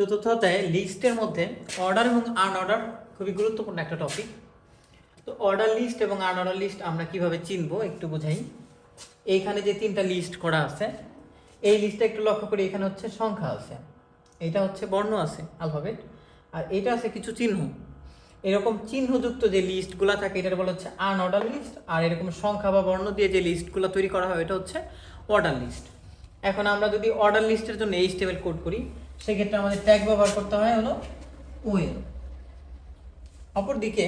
চতুর্থ অধ্যায়ে লিস্টের মধ্যে অর্ডার এবং আনঅর্ডার খুবই গুরুত্বপূর্ণ একটা টপিক তো অর্ডার লিস্ট এবং আনঅর্ডার লিস্ট আমরা কীভাবে চিনবো একটু বোঝাই। এইখানে যে তিনটা লিস্ট করা আছে, এই লিস্টে একটু লক্ষ্য করি, এখানে হচ্ছে সংখ্যা আছে, এটা হচ্ছে বর্ণ আছে আলফাবেট আর এটা আছে কিছু চিহ্ন। এরকম চিহ্নযুক্ত যে লিস্টগুলো থাকে এটার বলা হচ্ছে আনঅর্ডার লিস্ট আর এরকম সংখ্যা বা বর্ণ দিয়ে যে লিস্টগুলো তৈরি করা হয়, এটা হচ্ছে অর্ডার লিস্ট এখন আমরা যদি অর্ডার লিস্টের জন্য এই স্টেবল কোড করি সেক্ষেত্রে আমাদের ট্যাগ ব্যবহার করতে হয় হলো ওয়েল অপরদিকে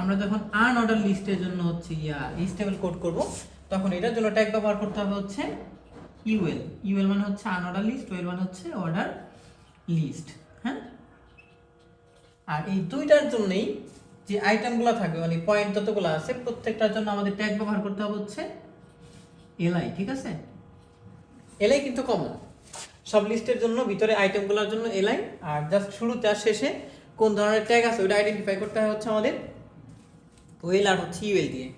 আমরা যখন আনঅর্ডার লিস্টের জন্য হচ্ছে ইয়া স্টেবল কোড করব, তখন এটার জন্য ট্যাগ ব্যবহার করতে হবে হচ্ছে ইউএল ইউএল মানে হচ্ছে আনঅর্ডার লিস্ট ওয়েল মানে হচ্ছে অর্ডার লিস্ট হ্যাঁ? আর এই দুইটার জন্যই যে আইটেমগুলো থাকবে মানে পয়েন্ট যতগুলো আছে, প্রত্যেকটার জন্য আমাদের ট্যাগ ব্যবহার করতে হবে হচ্ছে এলআই ঠিক আছে? এলআই কিন্তু কমন সব লিস্টের জন্য, ভিতরে আইটেমগুলোর জন্য এলআই আর জাস্ট শুরুতে আর শেষে কোন ধরনের ট্যাগ আছে ওটা আইডেন্টিফাই করতে হয় হচ্ছে আমাদের ওয়েল আর হচ্ছে ইউএল দিয়ে।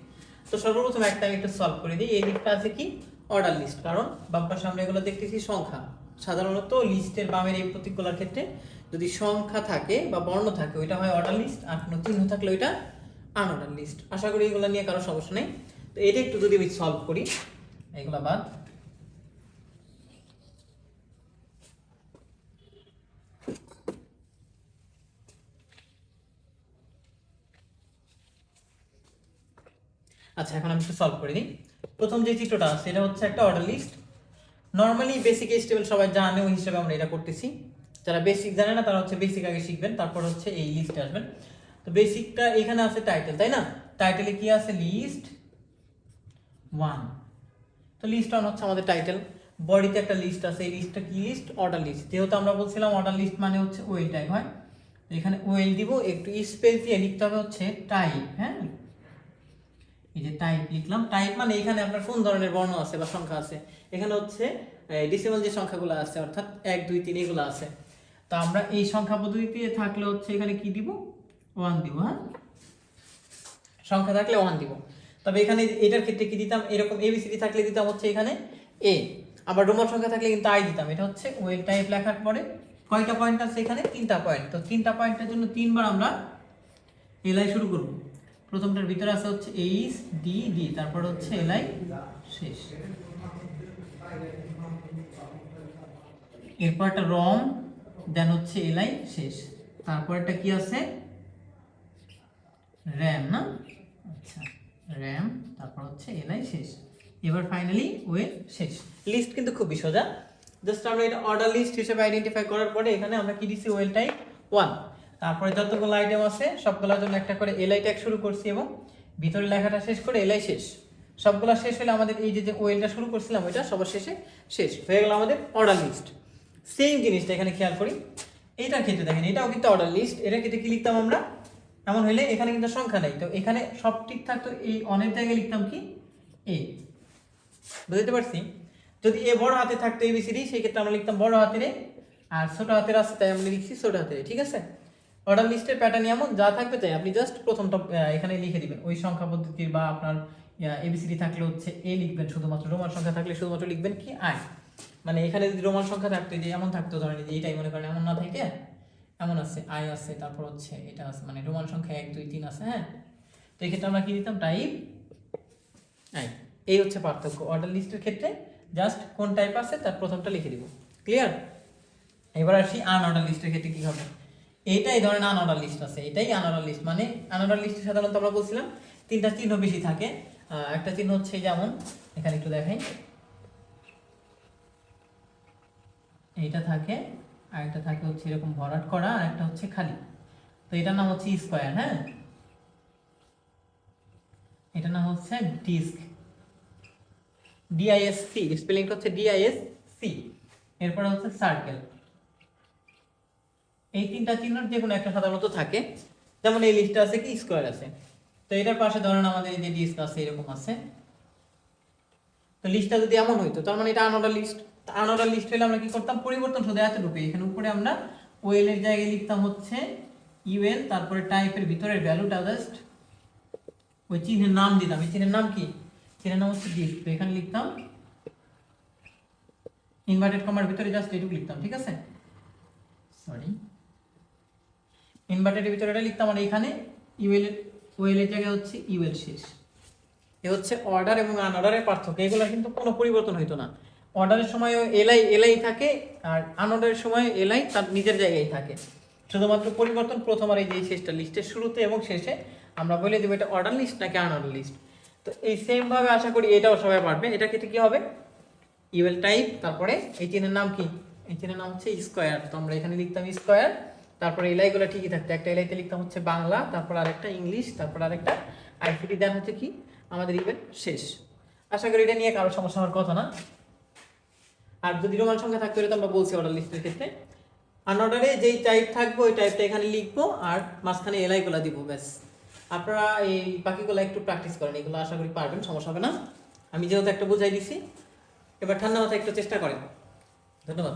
তো সর্বপ্রথম একটা আমি একটু সলভ করে দিই। এই লিস্টটা আছে কি? অর্ডার লিস্ট কারণ বাম্পার সামনে এগুলো দেখতেছি সংখ্যা। সাধারণত লিস্টের বামের এই প্রতীকগুলোর ক্ষেত্রে যদি সংখ্যা থাকে বা বর্ণ থাকে, ওইটা হয় অর্ডার লিস্ট আর কোনো চিহ্ন থাকলে ওইটা আনঅর্ডার লিস্ট আশা করি এগুলো নিয়ে কারও সমস্যা নেই। তো এটা একটু যদি আমি সলভ করি, এগুলো বাদ। আচ্ছা এখন আমি একটু সলভ করে দিই। প্রথম যে চিত্রটা আছে, এটা হচ্ছে একটা order list normally basic stable সবাই জানে, ওই হিসাবে আমরা এটা করতেছি। যারা বেসিক জানে না, তারা হচ্ছে বেসিক আগে শিখবেন, তারপর হচ্ছে এই লিস্টে আসবেন। তো বেসিকটা এখানে আছে টাইটেল তাই না? টাইটেলে কি আছে? লিস্ট ওয়ান তো লিস্ট ওয়ান হচ্ছে আমাদের টাইটেল বডিতে একটা লিস্ট আছে, এই লিস্টটা কি লিস্ট অর্ডার লিস্ট যেহেতু আমরা বলছিলাম অর্ডার লিস্ট মানে হচ্ছে ওয়েল টাইপ হয়? এখানে ওয়েল দিব, একটু স্পেস দিয়ে লিখতে হবে হচ্ছে টাইপ হ্যাঁ? এই যে টাইপ লিখলাম টাইপ মানে এখানে আপনার কোন ধরনের বর্ণ আছে বা সংখ্যা আছে? এখানে হচ্ছে ডিসিমাল যে সংখ্যাগুলো আছে, অর্থাৎ এক, দুই, তিন, এগুলো আছে। তো আমরা এই সংখ্যা পদ্ধতিতে থাকলে হচ্ছে এখানে কি দিব? ওয়ান দিব হ্যাঁ? সংখ্যা থাকলে ওয়ান দিব। তবে এখানে এটার ক্ষেত্রে কি দিতাম? এরকম এবিসিডি থাকলে দিতাম হচ্ছে এখানে এ আবার রোমান সংখ্যা থাকলে কিন্তু আই দিতাম। এটা হচ্ছে ওয়েল টাইপ লেখার পরে কয়টা পয়েন্ট আছে এখানে? তিনটা পয়েন্ট তো তিনটা পয়েন্টের জন্য তিনবার আমরা এলআই শুরু করব। প্রথমটার ভিতরে আছে হচ্ছে এইচ ডি ডি তারপর হচ্ছে এলআই শেষ। এরপর একটা রম দেন হচ্ছে এলআই শেষ। তারপর একটা কি আছে? র্যাম, না? আচ্ছা র্যাম, তারপর হচ্ছে এলআই শেষ। এবার ফাইনালি ওয়ে শেষ। লিস্ট কিন্তু খুবই সোজা। জাস্ট আমরা এটা অর্ডার লিস্ট হিসেবে আইডেন্টিফাই করার পরে এখানে আমরা কি দিছি? ওয়েল টাইপ ওয়ান তারপরে যতগুলো আইটেম আছে, সবগুলোর জন্য একটা করে এলআই ট্যাগ শুরু করছি এবং ভিতরে লেখাটা শেষ করে এলআই শেষ। সবগুলো শেষ হলে আমাদের এই যে যে ওয়েলটা শুরু করছিলাম, ওইটা সবার শেষে শেষ। হয়ে গেল আমাদের অর্ডার লিস্ট সেম জিনিসটা এখানে খেয়াল করি। এইটার ক্ষেত্রে দেখেন, এটাও কিন্তু অর্ডার লিস্ট এটার ক্ষেত্রে কি লিখতাম আমরা? এমন হলে এখানে কিন্তু সংখ্যা নেই। তো এখানে সব ঠিক থাকতো, এই অনেক জায়গায় লিখতাম কি? এ বুঝতে পারছি? যদি এ বড় হাতে থাকতো এবিসিডি সেই ক্ষেত্রে আমরা লিখতাম বড় হাতের আর ছোট হাতের আছে, তাই আমরা লিখছি ছোট হাতের ঠিক আছে? অর্ডার লিস্টের প্যাটার্ন এমন যা থাকবে তাই আপনি জাস্ট প্রথমটা এখানে লিখে দিবেন। ওই সংখ্যা পদ্ধতির বা আপনার এবিসিডি থাকলে হচ্ছে এ লিখবেন, শুধুমাত্র রোমান সংখ্যা থাকলে শুধুমাত্র লিখবেন কি আই মানে এখানে যদি রোমান সংখ্যা থাকতো যে এমন থাকতো, ধরেন যে এইটাই মনে করেন এমন না থাকে, এমন আছে আই আছে, তারপর হচ্ছে এটা আছে মানে রোমান সংখ্যা এক, দুই, তিন আছে হ্যাঁ? তো এই ক্ষেত্রে আমরা কি দিতাম? টাইপ আই এই হচ্ছে পার্থক্য। অর্ডার লিস্টের ক্ষেত্রে জাস্ট কোন টাইপ আছে, তার প্রথমটা লিখে দিব। ক্লিয়ার এবার আসি আনঅর্ডার লিস্টের ক্ষেত্রে কি হবে? এইটাই ধরেন আনঅর্ডার লিস্ট আছে। এটাই আনঅর্ডার লিস্ট মানে আনঅর্ডার লিস্টে সাধারণত আমরা বলছিলাম তিনটা চিহ্ন বেশি থাকে। একটা চিহ্ন হচ্ছে যেমন, এখানে একটু দেখাই। এইটা থাকে, আর একটা থাকে হচ্ছে এরকম ভরাট করা, আর একটা হচ্ছে খালি। তো এটার নাম হচ্ছে স্কোয়ার হ্যাঁ? এটার নাম হচ্ছে ডিস্ক ডিআইএস সি স্পেলিংটা হচ্ছে ডিআইএস সি এরপরে হচ্ছে সার্কেল এই তিনটা চিহ্ন যে কোনো একটা সাধারণত থাকে। যেমন এই লিস্টটা আছে কি? স্কোয়ার আছে। তো এটার পাশে ধরেন আমাদের এই যে ডিস্ক আছে, এরকম আছে। তো লিস্টটা যদি এমন হইতো, তার মানে এটা আনঅর্ডার লিস্ট আনঅর্ডার লিস্ট হলে আমরা কি করতাম? পরিবর্তন শুধু এতটুকু এখানে উপরে আমরা ওয়েল এর জায়গায় লিখতাম হচ্ছে ইউএল তারপরে টাইপের ভিতরের ভ্যালুটা জাস্ট ওই চিহ্নের নাম দিতাম। এই চিহ্নের নাম কি? চিহ্নের নাম হচ্ছে ডিস্ক তো এখানে লিখতাম ইনভার্টেড কমার ভিতরে জাস্ট এটুকু লিখতাম, ঠিক আছে? সরি ইনভার্টেডের ভিতরে এটা লিখতাম আর এখানে ইউএল ওয়েল এর জায়গায় হচ্ছে ইউএল শেষ। এ হচ্ছে অর্ডার এবং আনঅর্ডারের পার্থক্য। এগুলো কিন্তু কোনো পরিবর্তন হইতো না। অর্ডারের সময় এলআই এলআই থাকে আর আনঅর্ডারের সময় এলআই তার নিজের জায়গায় থাকে। শুধুমাত্র পরিবর্তন প্রথম আর এই যে শেষটা লিস্টের শুরুতে এবং শেষে আমরা বলে দেবো এটা অর্ডার লিস্ট নাকি আনঅর্ডার লিস্ট তো এই সেম ভাবে আশা করি এটাও সবাই পারবে। এটা ক্ষেত্রে কি হবে? ইউএল টাইপ তারপরে এই চেনের নাম কি? এই চেনের নাম হচ্ছে স্কোয়ার তো আমরা এখানে লিখতাম স্কোয়ার তারপরে এলাইগুলো ঠিকই থাকতো। একটা এলাইতে লিখতাম হচ্ছে বাংলা, তারপর আরেকটা ইংলিশ, তারপর আরেকটা আইসিটি দেন হচ্ছে কি আমাদের ইভেন্ট শেষ। আশা করি এটা নিয়ে কারও সমস্যা হওয়ার কথা না। আর যদি রোমান সংখ্যা থাকতো, এটা তো আমরা বলছি অর্ডার লিস্টের ক্ষেত্রে। আনঅর্ডারে যেই টাইপ থাকবে, ওই টাইপটা এখানে লিখব আর মাঝখানে এলাইগুলো দিব, ব্যাস। আপনারা এই বাকিগুলো একটু প্র্যাকটিস করেন, এগুলো আশা করি পারবেন, সমস্যা হবে না। আমি যেহেতু একটা বুঝাই দিছি, এবার ঠান্ডা মাথায় একটু চেষ্টা করেন। ধন্যবাদ।